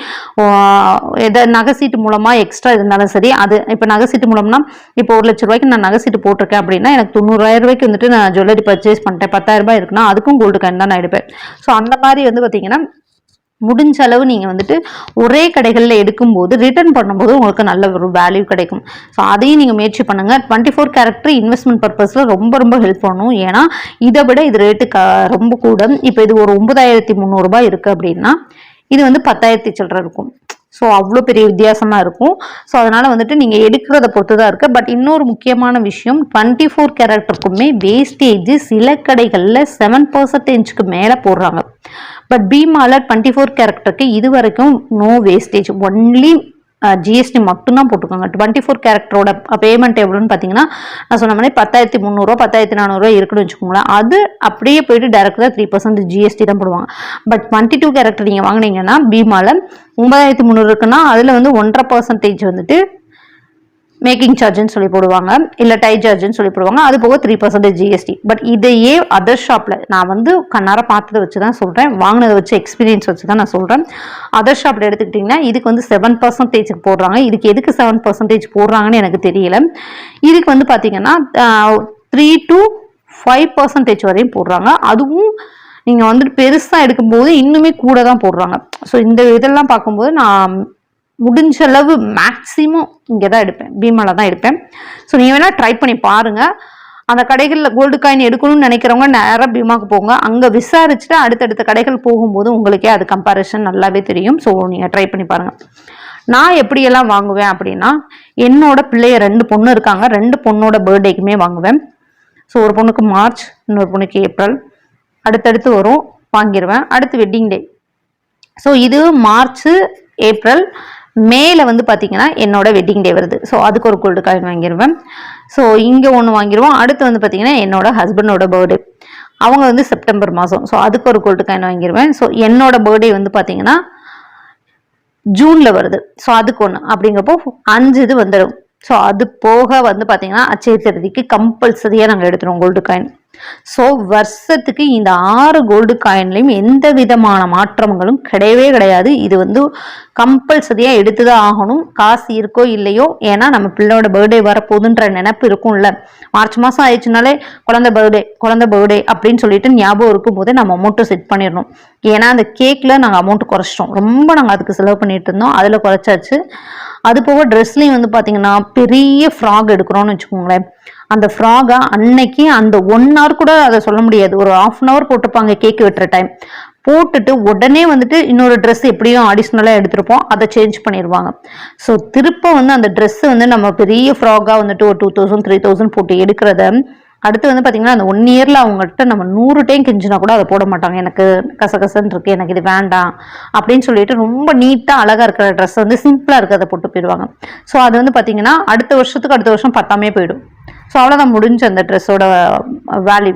எதை நகைசீட்டு மூலமாக எக்ஸ்ட்ரா இருந்தாலும் சரி அது இப்போ நகைசீட்டு மூலம்னா இப்போ ஒரு லட்ச ரூபாய்க்கு நான் நகைசீட்டு போட்டிருக்கேன் அப்படின்னா எனக்கு தொண்ணூறாயிரம் ரூபாய்க்கு வந்துட்டு நான் ஜுவல்லரி பர்ச்சேஸ் பண்ணிட்டேன். பத்தாயிரம் ரூபாய் இருக்குன்னா அதுக்கும் கோல்டு காயின் தான் நான் எடுப்பேன். ஸோ அந்த மாதிரி வந்து பார்த்தீங்கன்னா முடிஞ்ச அளவு நீங்கள் வந்துட்டு ஒரே கடைகளில் எடுக்கும்போது ரிட்டர்ன் பண்ணும்போது உங்களுக்கு நல்ல ஒரு வேல்யூ கிடைக்கும். ஸோ அதையும் நீங்கள் முயற்சி பண்ணுங்கள் டுவெண்ட்டி ஃபோர் கேரக்டர் இன்வெஸ்ட்மெண்ட் பர்பஸில் ரொம்ப ரொம்ப ஹெல்ப் பண்ணும். ஏன்னா இதை விட இது ரேட்டு க ரொம்ப கூட. இப்போ இது ஒரு ஒன்பதாயிரத்தி முந்நூறுரூபா இருக்குது அப்படின்னா இது வந்து பத்தாயிரத்தி சில்லற இருக்கும். ஸோ அவ்வளோ பெரிய வித்தியாசமாக இருக்கும். ஸோ அதனால் வந்துட்டு நீங்கள் எடுக்கிறத பொறுத்து தான் இருக்குது பட் இன்னொரு முக்கியமான விஷயம் டுவெண்ட்டி ஃபோர் கேரக்டருக்குமே வேஸ்டேஜ் சில கடைகளில் செவன் பர்சன்டேஜ்க்கு மேலே போடுறாங்க. பட் பீமால டுவெண்ட்டி ஃபோர் கேரக்டருக்கு இது வரைக்கும் நோ வேஸ்டேஜ் ஒன்லி ஜிஎஸ்டி மட்டும்தான் போட்டுக்கோங்க டுவெண்ட்டி ஃபோர் கேரக்டரோட பேமெண்ட் எவ்வளோன்னு பார்த்தீங்கன்னா நான் சொன்ன மாதிரி பத்தாயிரத்தி முந்நூறுரூவா பத்தாயிரத்தி நானூறுரூவா இருக்குன்னு வச்சுக்கோங்களேன். அது அப்படியே போயிட்டு டேரெக்டாக த்ரீ பர்சன்ட் ஜிஎஸ்டி தான் போடுவாங்க. பட் டுவெண்ட்டி டூ கேரக்டர் நீங்கள் வாங்கினீங்கன்னா பீமாவில் ஒன்பதாயிரத்தி முந்நூறு இருக்குன்னா அதில் வந்து ஒன்றரை பர்சன்டேஜ் வந்துட்டு மேக்கிங் சார்ஜ்னு சொல்லி போடுவாங்க. இல்லை டை சார்ஜ்னு சொல்லி போடுவாங்க. அது போக த்ரீ பர்சன்டேஜ் ஜிஎஸ்டி பட் இதையே அதர் ஷாப்பில் நான் வந்து கண்ணார பார்த்ததை வச்சு தான் சொல்கிறேன் வாங்கினதை வச்சு எக்ஸ்பீரியன்ஸ் வச்சு தான் நான் சொல்கிறேன் அதர் ஷாப்பில் எடுத்துக்கிட்டிங்கன்னா இதுக்கு வந்து செவன் பர்சன்டேஜுக்கு போடுறாங்க. இதுக்கு எதுக்கு செவன் பர்சன்டேஜ் போடுறாங்கன்னு எனக்கு தெரியல. இதுக்கு வந்து பார்த்தீங்கன்னா த்ரீ டு ஃபைவ் பர்சன்டேஜ் வரையும் போடுறாங்க. அதுவும் நீங்கள் வந்துட்டு பெருசாக எடுக்கும்போது இன்னுமே கூட தான் போடுறாங்க. ஸோ இந்த இதெல்லாம் பார்க்கும்போது நான் முடிஞ்ச அளவு மேக்ஸிமம் இங்கே தான் எடுப்பேன். பீமாவில் தான் எடுப்பேன். ஸோ நீங்கள் வேணால் ட்ரை பண்ணி பாருங்கள் அந்த கடைகளில் கோல்டு காயின் எடுக்கணும்னு நினைக்கிறவங்க நேராக பீமாக்கு போங்க. அங்கே விசாரிச்சுட்டு அடுத்தடுத்த கடைகள் போகும்போது உங்களுக்கே அது கம்பேரிஷன் நல்லாவே தெரியும். ஸோ நீங்கள் ட்ரை பண்ணி பாருங்கள் நான் எப்படியெல்லாம் வாங்குவேன் அப்படின்னா என்னோட பிள்ளைய ரெண்டு பொண்ணு இருக்காங்க. ரெண்டு பொண்ணோட பர்த்டேக்குமே வாங்குவேன். ஸோ ஒரு பொண்ணுக்கு மார்ச் இன்னொரு பொண்ணுக்கு ஏப்ரல் அடுத்தடுத்து வரும் வாங்கிடுவேன் அடுத்து வெட்டிங் டே ஸோ இது மார்ச் ஏப்ரல் மேலே வந்து பார்த்தீங்கன்னா என்னோட வெட்டிங் டே வருது. ஸோ அதுக்கு ஒரு கோல்டு காயின் வாங்கிடுவேன் ஸோ இங்கே ஒன்று வாங்கிடுவோம் அடுத்து வந்து பார்த்தீங்கன்னா என்னோட ஹஸ்பண்டோட பர்த்டே அவங்க வந்து செப்டம்பர் மாதம் ஸோ அதுக்கு ஒரு கோல்டு காயின் வாங்கிடுவேன் ஸோ என்னோட பர்த்டே வந்து பார்த்தீங்கன்னா ஜூனில் வருது. ஸோ அதுக்கு ஒன்று அப்படிங்கிறப்போ அஞ்சு இது வந்துடும் ஸோ அது போக வந்து பார்த்தீங்கன்னா அச்சய திருதிக்கு கம்பல்சரியாக நாங்கள் எடுத்துருவோம் கோல்டு காயின் ஸோ வருஷத்துக்கு இந்த ஆறு கோல்டு காயின்லையும் எந்த விதமான மாற்றங்களும் கிடையவே கிடையாது. இது வந்து கம்பல்சரியாக எடுத்து தான் ஆகணும். காசு இருக்கோ இல்லையோ ஏன்னா நம்ம பிள்ளையோட பர்த்டே வரப்போகுதுன்ற நினப்பு இருக்கும்ல. மார்ச் மாதம் ஆயிடுச்சுனாலே குழந்தை பர்த்டே குழந்தை பர்த்டே அப்படின்னு சொல்லிட்டு ஞாபகம் இருக்கும் போதே நம்ம அமௌண்ட்டை செட் பண்ணிடணும். ஏன்னா அந்த கேக்கில் நாங்கள் அமௌண்ட் குறைச்சிட்டோம். ரொம்ப நாங்கள் அதுக்கு செலவு பண்ணிட்டு இருந்தோம். அதில் குறைச்சாச்சு. அது போக ட்ரெஸ்லையும் வந்து பார்த்தீங்கன்னா பெரிய ஃப்ராக் எடுக்கிறோம்னு வச்சுக்கோங்களேன். அந்த ஃப்ராகை அன்னைக்கு அந்த ஒன் ஹவர் கூட அதை சொல்ல முடியாது. ஒரு ஆஃப் அன் ஹவர் போட்டுப்பாங்க கேக் வெட்டுற டைம் போட்டுட்டு உடனே வந்துட்டு இன்னொரு ட்ரெஸ் எப்படியும் அடிஷ்னலாக எடுத்திருப்போம். அதை சேஞ்ச் பண்ணிடுவாங்க ஸோ திருப்ப வந்து அந்த ட்ரெஸ்ஸு வந்து நம்ம பெரிய ஃப்ராகாக வந்துட்டு ஒரு டூ தௌசண்ட் த்ரீ தௌசண்ட் போட்டு எடுக்கிறத அடுத்து வந்து பார்த்தீங்கன்னா அந்த ஒன் இயரில் அவங்ககிட்ட நம்ம நூறு டைம் கெஞ்சினா கூட அதை போட மாட்டாங்க. எனக்கு கசகசன்னு இருக்கு எனக்கு இது வேண்டாம் அப்படின்னு சொல்லிட்டு ரொம்ப நீட்டாக அழகாக இருக்கிற ட்ரெஸ் வந்து சிம்பிளாக இருக்கிறத போட்டு போயிடுவாங்க. ஸோ அது வந்து பார்த்தீங்கன்னா அடுத்த வருஷத்துக்கு அடுத்த வருஷம் பத்தாமே போயிடும். ஸோ அவ்வளோதான் முடிஞ்ச அந்த ட்ரெஸ்ஸோட வேல்யூ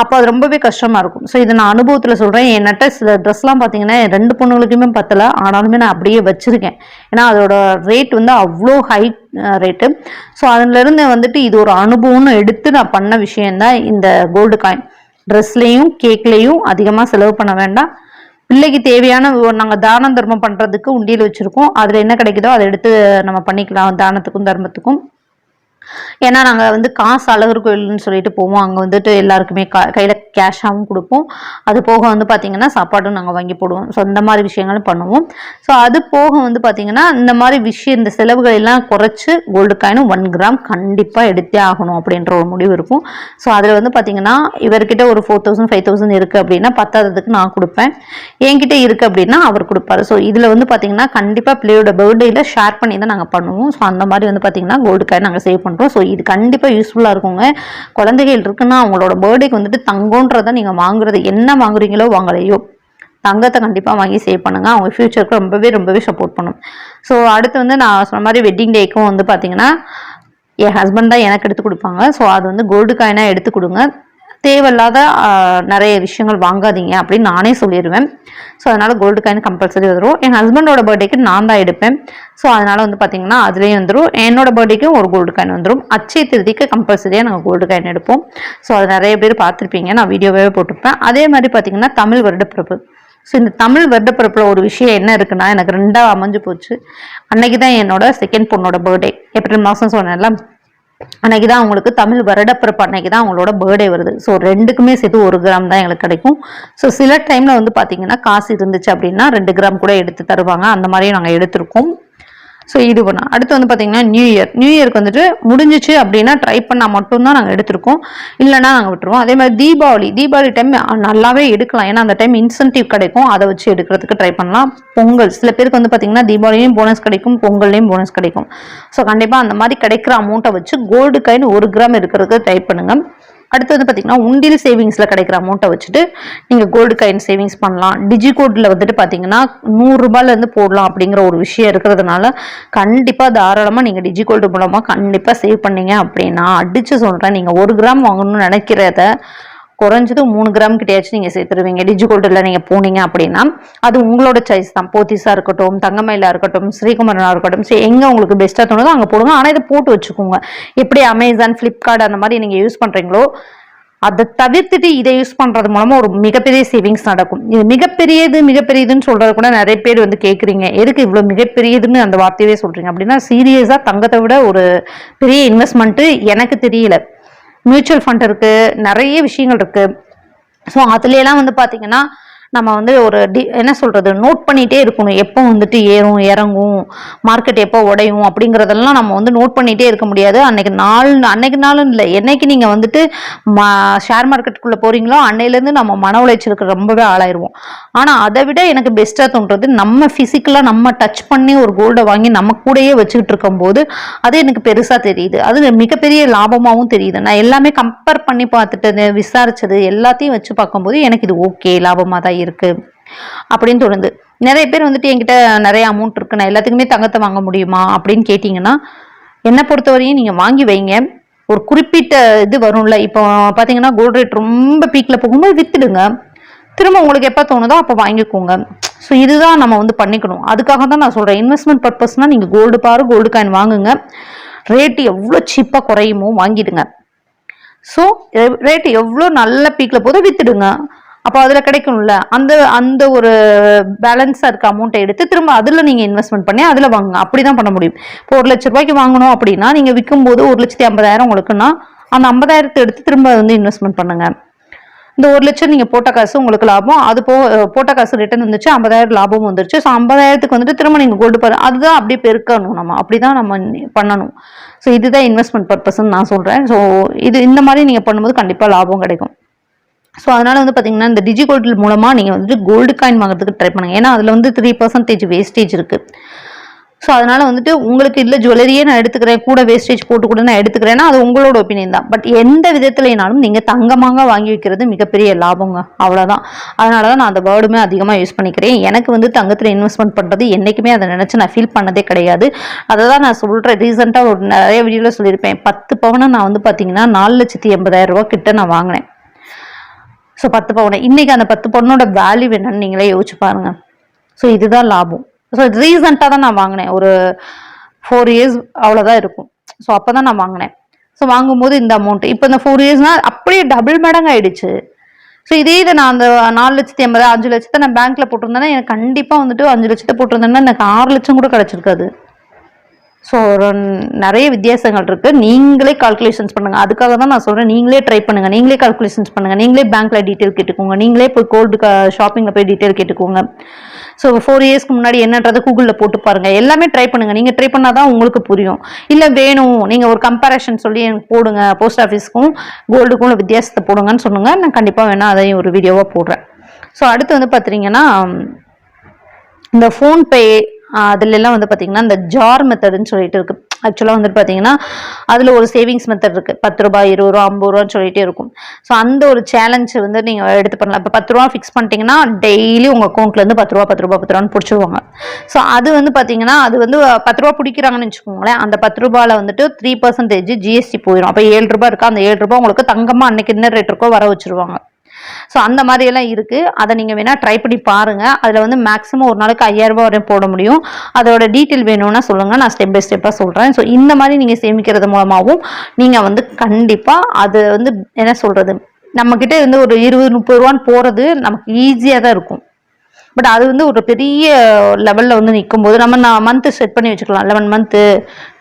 அப்போ அது ரொம்பவே கஷ்டமாக இருக்கும். ஸோ இதை நான் அனுபவத்தில் சொல்கிறேன் என்கிட்ட சில ட்ரெஸ்லாம் பார்த்தீங்கன்னா ரெண்டு பொண்ணுங்களுக்குமே பத்தலை. ஆனாலுமே நான் அப்படியே வச்சுருக்கேன். ஏன்னா அதோட ரேட் வந்து அவ்வளோ ஹை ரேட்டு ஸோ அதுலேருந்து வந்துட்டு இது ஒரு அனுபவம்னு எடுத்து நான் பண்ண விஷயந்தான் இந்த கோல்டு காயின் ட்ரெஸ்லேயும் கேக்லேயும் அதிகமாக செலவு பண்ண வேண்டாம். பிள்ளைக்கு தேவையான நாங்கள் தானம் தர்மம் பண்ணுறதுக்கு உண்டியல் வச்சுருக்கோம். அதில் என்ன கிடைக்குதோ அதை எடுத்து நம்ம பண்ணிக்கலாம். தானத்துக்கும் தர்மத்துக்கும். ஏன்னா நாங்கள் வந்து காசு அழகர் கோயில்னு சொல்லிட்டு போவோம். அங்கே வந்துட்டு எல்லாருக்குமே க கையில் கேஷாகவும் கொடுப்போம். அது போக வந்து பார்த்திங்கன்னா சாப்பாடும் நாங்கள் வாங்கி போடுவோம். ஸோ இந்த மாதிரி விஷயங்களும் பண்ணுவோம். ஸோ அது போக வந்து பார்த்திங்கன்னா இந்த மாதிரி விஷயம் இந்த செலவுகள் எல்லாம் குறைச்சி கோல்டு காயினும் ஒன் கிராம் கண்டிப்பாக எடுத்தே ஆகணும் அப்படின்ற ஒரு முடிவு இருக்கும். ஸோ அதில் வந்து பார்த்திங்கன்னா இவர்கிட்ட ஒரு ஃபோர் தௌசண்ட் ஃபைவ் தௌசண்ட் இருக்குது அப்படின்னா பத்தாததுக்கு நான் கொடுப்பேன். என்கிட்ட இருக்குது அப்படின்னா அவர் கொடுப்பாரு. ஸோ இதில் வந்து பார்த்திங்கன்னா கண்டிப்பாக பிள்ளையோட பர்த்டேயில் ஷேர் பண்ணி தான் நாங்கள் பண்ணுவோம். ஸோ அந்த மாதிரி வந்து பார்த்திங்கன்னா கோல்டு காயின் நாங்கள் சேவ் பண்ணுறோம் ஸோ இது கண்டிப்பாக யூஸ்ஃபுல்லாக இருக்குங்க. குழந்தைகள் இருக்குன்னா அவங்களோட பர்த்டேக்கு வந்துட்டு தங்கன்றதை நீங்கள் வாங்குறது என்ன வாங்குறீங்களோ வாங்கலையோ தங்கத்தை கண்டிப்பாக வாங்கி சேவ் பண்ணுங்கள் அவங்க ஃப்யூச்சருக்கு ரொம்பவே ரொம்பவே சப்போர்ட் பண்ணும். ஸோ அடுத்து வந்து நான் சொன்ன மாதிரி வெட்டிங் டேக்கும் வந்து பார்த்தீங்கன்னா என் ஹஸ்பண்ட் தான் எனக்கு எடுத்து கொடுப்பாங்க. ஸோ அது வந்து கோல்டு காயினாக எடுத்து கொடுங்க. தேவையில்லாத நிறைய விஷயங்கள் வாங்காதீங்க அப்படின்னு நானே சொல்லிடுவேன் ஸோ அதனால் கோல்டு காயின் கம்பல்சரி வந்துடும் என் ஹஸ்பண்டோட பர்த்டேக்கு நான் தான் எடுப்பேன். ஸோ அதனால் வந்து பார்த்திங்கன்னா அதுலேயும் வந்துடும் என்னோட பர்த்டேக்கும் ஒரு கோல்டு காயின் வந்துடும் அச்சய திருதிக்கு கம்பல்சரியாக நாங்கள் கோல்டு காயின் எடுப்போம். ஸோ அது நிறைய பேர் பார்த்துருப்பீங்க. நான் வீடியோவே போட்டிருப்பேன். அதே மாதிரி பார்த்திங்கன்னா தமிழ் வருடப்பிறப்பு. ஸோ இந்த தமிழ் வருடப்பிறப்பில் ஒரு விஷயம் என்ன இருக்குன்னா எனக்கு ரெண்டாக அமைஞ்சு போச்சு. அன்னைக்கு தான் என்னோட செகண்ட் பொண்ணோட பர்த்டே ஏப்ரல் மாதம் சொன்னேன்ல. அன்னைக்கு தான் அவங்களுக்கு தமிழ் வருடப்பிறப்பு அன்னைக்கு தான் அவங்களோட பர்த்டே வருது. ஸோ ரெண்டுக்குமே சேர்த்து ஒரு கிராம் தான் எங்களுக்கு கிடைக்கும். ஸோ சில டைமில் வந்து பார்த்தீங்கன்னா காசு இருந்துச்சு அப்படின்னா ரெண்டு கிராம் கூட எடுத்து தருவாங்க. அந்த மாதிரியும் நாங்கள் எடுத்திருக்கோம். ஸோ இது பண்ணால் அடுத்து வந்து பார்த்தீங்கன்னா நியூ இயர் நியூ இயர்க்கு வந்துட்டு முடிஞ்சிச்சு அப்படின்னா ட்ரை பண்ணால் மட்டும்தான் நாங்கள் எடுத்திருக்கோம். இல்லைனா நாங்கள் விட்டுருவோம். அதே மாதிரி தீபாவளி. தீபாவளி டைம் நல்லாவே எடுக்கலாம். ஏன்னா அந்த டைம் இன்சென்டிவ் கிடைக்கும். அதை வச்சு எடுக்கிறதுக்கு ட்ரை பண்ணலாம். பொங்கல். சில பேருக்கு வந்து பார்த்தீங்கன்னா தீபாவளியும் போனஸ் கிடைக்கும். பொங்கல்லையும் போனஸ் கிடைக்கும். ஸோ கண்டிப்பாக அந்த மாதிரி கிடைக்கிற அமௌண்ட்டை வச்சு கோல்டு காயின் ஒரு கிராம் எடுக்கிறதுக்கு ட்ரை பண்ணுங்கள் அடுத்து வந்து பார்த்தீங்கன்னா உண்டில் சேவிங்ஸில் கிடைக்கிற அமௌண்ட்டை வச்சுட்டு நீங்கள் கோல்டு காயின் சேவிங்ஸ் பண்ணலாம். டிஜி கோடில் வந்துட்டு பார்த்தீங்கன்னா நூறுரூபாலேருந்து போடலாம் அப்படிங்கிற ஒரு விஷயம் இருக்கிறதுனால கண்டிப்பாக தாராளமாக நீங்கள் டிஜி கோல்டு மூலமாக கண்டிப்பாக சேவ் பண்ணீங்க அப்படின்னா அடித்து சொல்கிறேன் நீங்கள் ஒரு கிராம் வாங்கணும்னு நினைக்கிறத குறைஞ்சது மூணு கிராம் கிட்டேயாச்சும் நீங்கள் சேர்த்துருவீங்க. டிஜி கோல்டில் நீங்கள் போனீங்க அப்படின்னா அது உங்களோட சாய்ஸ் தான். போத்தீஸாக இருக்கட்டும் தங்கமயிலாக இருக்கட்டும் ஸ்ரீகுமரனாக இருக்கட்டும் சரி எங்கே உங்களுக்கு பெஸ்ட்டாக தோணுதோ அங்கே போடுங்க. ஆனால் இதை போட்டு வச்சுக்கோங்க. எப்படி அமேசான் ஃப்ளிப்கார்ட் அந்த மாதிரி நீங்கள் யூஸ் பண்ணுறீங்களோ அதை தவிர்த்துட்டு இதை யூஸ் பண்ணுறது மூலமாக ஒரு மிகப்பெரிய சேவிங்ஸ் நடக்கும். இது மிகப்பெரியது மிகப்பெரியதுன்னு சொல்கிறது கூட நிறைய பேர் வந்து கேட்குறீங்க எதுக்கு இவ்வளோ மிகப்பெரியதுன்னு அந்த வார்த்தையவே சொல்கிறீங்க அப்படின்னா சீரியஸாக தங்கத்தை விட ஒரு பெரிய இன்வெஸ்ட்மெண்ட்டு எனக்கு தெரியல. மியூச்சுவல் ஃபண்ட் இருக்குது நிறைய விஷயங்கள் இருக்குது ஸோ அதுலலாம் வந்து பார்த்தீங்கன்னா நம்ம வந்து ஒரு டி என்ன சொல்கிறது நோட் பண்ணிகிட்டே இருக்கணும். எப்போ வந்துட்டு ஏறும் இறங்கும் மார்க்கெட் எப்போ உடையும் அப்படிங்கிறதெல்லாம் நம்ம வந்து நோட் பண்ணிகிட்டே இருக்க முடியாது. அன்னைக்கு நாள் அன்னைக்கு நாளும் இல்லை. என்னைக்கு நீங்கள் வந்துட்டு மா ஷேர் மார்க்கெட்டுக்குள்ளே போகிறீங்களோ அன்னையிலேருந்து நம்ம மன உளைச்சலுக்கு ரொம்பவே ஆளாயிருவோம். ஆனால் அதை விட எனக்கு பெஸ்ட்டாக தோன்றது நம்ம ஃபிசிக்கலாக நம்ம டச் பண்ணி ஒரு கோல்டை வாங்கி நம்ம கூடயே வச்சுக்கிட்டு இருக்கும்போது அது எனக்கு பெருசாக தெரியுது. அது மிகப்பெரிய லாபமாகவும் தெரியுது. நான் எல்லாமே கம்பேர் பண்ணி பார்த்துட்டு விசாரித்தது எல்லாத்தையும் வச்சு பார்க்கும்போது எனக்கு இது ஓகே லாபமாக தான் இருக்கு அப்படின்னு தோணுது நிறைய பேர் வந்துட்டு என்கிட்ட நிறைய அமௌண்ட் இருக்கு நான் எல்லாத்துக்குமே தங்கத்தை வாங்க முடியுமா அப்படின்னு கேட்டிங்கன்னா என்னை பொறுத்தவரையும் நீங்கள் வாங்கி வைங்க. ஒரு குறிப்பிட்ட இது வரும்ல இப்போ பார்த்தீங்கன்னா கோல்டு ரேட் ரொம்ப பீக்கில் போகும்போது வித்துடுங்க. திரும்ப உங்களுக்கு எப்போ தோணுதோ அப்போ வாங்கிக்கோங்க. ஸோ இதுதான் நம்ம வந்து பண்ணிக்கணும். அதுக்காக தான் நான் சொல்கிறேன் இன்வெஸ்ட்மெண்ட் பர்பஸ்னால் நீங்கள் கோல்டு பாரு கோல்டு காயின் வாங்குங்க. ரேட்டு எவ்வளோ சீப்பாக குறையுமோ வாங்கிடுங்க. ஸோ ரேட்டு எவ்வளோ நல்ல பீக்கில் போதோ வித்துடுங்க. அப்போ அதில் கிடைக்கும்ல? அந்த அந்த ஒரு பேலன்ஸாக இருக்க அமௌண்ட்டை எடுத்து திரும்ப அதில் நீங்கள் இன்வெஸ்ட்மெண்ட் பண்ணி அதில் வாங்குங்க. அப்படி தான் பண்ண முடியும். இப்போ ஒரு லட்ச ரூபாய்க்கு வாங்கணும் அப்படின்னா நீங்கள் விற்கும்போது ஒரு லட்சத்தி ஐம்பதாயிரம் உங்களுக்குன்னா அந்த ஐம்பதாயிரத்தை எடுத்து திரும்ப வந்து இன்வெஸ்ட்மெண்ட் பண்ணுங்கள் இந்த ஒரு லட்சம் நீங்கள் போட்ட காசு உங்களுக்கு லாபம். அது போ போட்ட காசு ரிட்டர்ன் வந்துச்சு ஐம்பதாயிரம் லாபம் வந்துருச்சு. ஸோ ஐம்பதாயிரத்துக்கு வந்துட்டு திரும்ப நீங்கள் கோல்டு பாரு. அதுதான் அப்படியே பெருக்கணும் நம்ம. அப்படி தான் நம்ம பண்ணணும். ஸோ இதுதான் இன்வெஸ்ட்மெண்ட் பர்பஸ்ன்னு நான் சொல்கிறேன் ஸோ இது இந்த மாதிரி நீங்கள் பண்ணும்போது கண்டிப்பாக லாபம் கிடைக்கும். ஸோ அதனால் வந்து பார்த்தீங்கன்னா இந்த டிஜி கோல்டு மூலமாக நீங்கள் வந்துட்டு கோல்டு காயின் வாங்குறதுக்கு ட்ரை பண்ணுங்கள் ஏன்னா அதில் வந்து த்ரீ பர்சன்டேஜ் வேஸ்டேஜ் இருக்குது ஸோ அதனால் வந்துட்டு உங்களுக்கு இல்லை ஜுவல்லரியே நான் எடுத்துக்கிறேன். கூட வேஸ்டேஜ் போட்டு கூட நான் எடுத்துக்கிறேன்னா அது உங்களோட ஒப்பீனியன் தான். பட் எந்த விதத்துலனாலும் நீங்கள் தங்கமாக வாங்கி வைக்கிறது மிகப்பெரிய லாபங்க. அவ்வளோதான் அதனால தான் நான் அந்த வேர்டுமே அதிகமாக யூஸ் பண்ணிக்கிறேன். எனக்கு வந்து தங்கத்தில் இன்வெஸ்ட்மெண்ட் பண்ணுறது என்றைக்குமே அதை நினச்சி நான் ஃபீல் பண்ணதே கிடையாது. அதை தான் நான் சொல்கிறேன் ரீசெண்டாக ஒரு நிறைய வீடியோவில் சொல்லியிருப்பேன். பத்து பவனை நான் வந்து பார்த்தீங்கன்னா நாலு லட்சத்தி எண்பதாயிரம் ரூபா கிட்ட நான் வாங்கினேன். ஸோ பத்து பவுனை. இன்னைக்கு அந்த பத்து பவுனோட வேல்யூ என்னன்னு நீங்களே யோசிச்சு பாருங்க. ஸோ இதுதான் லாபம். ஸோ ரீசெண்டாக தான் நான் வாங்கினேன். ஒரு ஃபோர் இயர்ஸ் அவ்வளோதான் இருக்கும். ஸோ அப்போ தான் நான் வாங்கினேன். ஸோ வாங்கும்போது இந்த அமௌண்ட் இப்போ இந்த ஃபோர் இயர்ஸ்னால் அப்படியே டபுள் மடங்கு ஆயிடுச்சு. ஸோ இதே இதை நான் அந்த நாலு லட்சத்தி ஐம்பது அஞ்சு லட்சத்தை நான் பேங்க்ல போட்டிருந்தேன்னா எனக்கு கண்டிப்பாக வந்துட்டு அஞ்சு லட்சத்தை போட்டிருந்தேன்னா எனக்கு ஆறு லட்சம் கூட கிடச்சிருக்காது. ஸோ நிறைய வித்தியாசங்கள் இருக்குது நீங்களே கால்குலேஷன்ஸ் பண்ணுங்கள் அதுக்காக தான் நான் சொல்கிறேன் நீங்களே ட்ரை பண்ணுங்கள் நீங்களே கால்குலேஷன்ஸ் பண்ணுங்கள் நீங்களே பேங்க்கில் டீட்டெயில் கேட்டுக்கோங்க. நீங்களே போய் கோல்டு ஷாப்பிங்கில் போய் டீட்டெயில் கேட்டுக்கோங்க. ஸோ ஃபோர் இயர்ஸ்க்கு முன்னாடி என்னன்றதை கூகுளில் போட்டு பாருங்கள் எல்லாமே ட்ரை பண்ணுங்கள் நீங்கள் ட்ரை பண்ணால் தான் உங்களுக்கு புரியும். இல்லை வேணும். நீங்கள் ஒரு கம்பேரிஷன் சொல்லி எனக்கு போடுங்க. போஸ்ட் ஆஃபீஸ்க்கும் கோல்டுக்கும் உள்ள வித்தியாசத்தை போடுங்கன்னு சொல்லுங்கள் நான் கண்டிப்பாக வேணால் அதையும் ஒரு வீடியோவாக போடுறேன். ஸோ அடுத்து வந்து பார்த்தீங்கன்னா இந்த ஃபோன்பே அதுலெல்லாம் வந்து பார்த்தீங்கன்னா இந்த ஜார் மெத்தடுன்னு சொல்லிட்டு இருக்கு. ஆக்சுவலாக வந்துட்டு பார்த்தீங்கன்னா அதில் ஒரு சேவிங்ஸ் மெத்தட் இருக்குது பத்து ரூபாய் இருபது ரூபா ஐம்பது ரூபான்னு சொல்லிகிட்டே இருக்கும். ஸோ அந்த ஒரு சேலஞ்ச் வந்து நீங்கள் எடுத்து பண்ணலாம். இப்போ பத்து ரூபா ஃபிக்ஸ் பண்ணிட்டீங்கன்னா டெய்லி உங்கள் அக்கௌண்ட்லேருந்து பத்து ரூபா பத்து ரூபா பத்து ரூபான்னு பிடிச்சிருவாங்க. ஸோ அது வந்து பார்த்தீங்கன்னா அது வந்து பத்து ரூபா பிடிக்கிறாங்கன்னு வச்சுக்கோங்களேன் அந்த பத்து ரூபாயில் வந்துட்டு த்ரீ பர்சன்டேஜ் ஜிஎஸ்டி போயிடும் அப்போ ஏழு ரூபாய் இருக்கா? அந்த ஏழு ரூபா உங்களுக்கு தங்கமாக அன்னைக்கு என்ன ரேட் இருக்கோ வர வச்சுருவாங்க. ஸோ அந்த மாதிரியெல்லாம் இருக்குது அதை நீங்கள் வேணால் ட்ரை பண்ணி பாருங்கள் அதில் வந்து மேக்ஸிமம் ஒரு நாளைக்கு ஐயாயிரம் வரையும் போட முடியும். அதோட டீட்டெயில் வேணும்னா சொல்லுங்கள் நான் ஸ்டெப் பை ஸ்டெப்பாக சொல்கிறேன் ஸோ இந்த மாதிரி நீங்கள் சேமிக்கிறது மூலமாகவும் நீங்கள் வந்து கண்டிப்பாக அது வந்து என்ன சொல்கிறது நம்மக்கிட்ட இருந்து ஒரு இருபது முப்பது ரூபான்னு போகிறது நமக்கு ஈஸியாக தான் இருக்கும். பட் அது வந்து ஒரு பெரிய லெவலில் வந்து நிற்கும் போது நம்ம நான் மந்த்து செட் பண்ணி வச்சுக்கலாம். Eleven month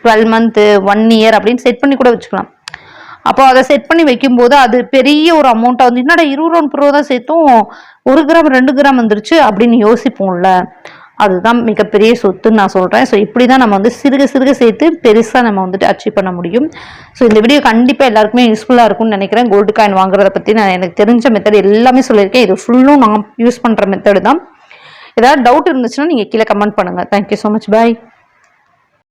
twelve month one year அப்படின்னு செட் பண்ணி கூட வச்சுக்கலாம். அப்போ அதை செட் பண்ணி வைக்கும்போது அது பெரிய ஒரு அமௌண்ட்டாக வந்து என்னடா இருபது ரூபா முப்பது ரூபா தான் சேர்த்தும். ஒரு கிராம் ரெண்டு கிராம் வந்துருச்சு அப்படின்னு யோசிப்போம்ல. அதுதான் மிகப்பெரிய சொத்துன்னு நான் சொல்கிறேன் ஸோ இப்படி தான் நம்ம வந்து சிறுக சிறுக சேர்த்து பெருசாக நம்ம வந்துட்டு அச்சீவ் பண்ண முடியும். ஸோ இந்த வீடியோ கண்டிப்பாக எல்லாருக்குமே யூஸ்ஃபுல்லாக இருக்கும்னு நினைக்கிறேன். கோல்டு காயின் வாங்குறத பற்றி நான் எனக்கு தெரிஞ்ச மெத்தட் எல்லாமே சொல்லியிருக்கேன். இது ஃபுல்லும் நான் யூஸ் பண்ணுற மெத்தடு தான். ஏதாவது டவுட் இருந்துச்சுன்னா நீங்கள் கீழே கமெண்ட் பண்ணுங்கள் தேங்க்யூ ஸோ மச் பாய்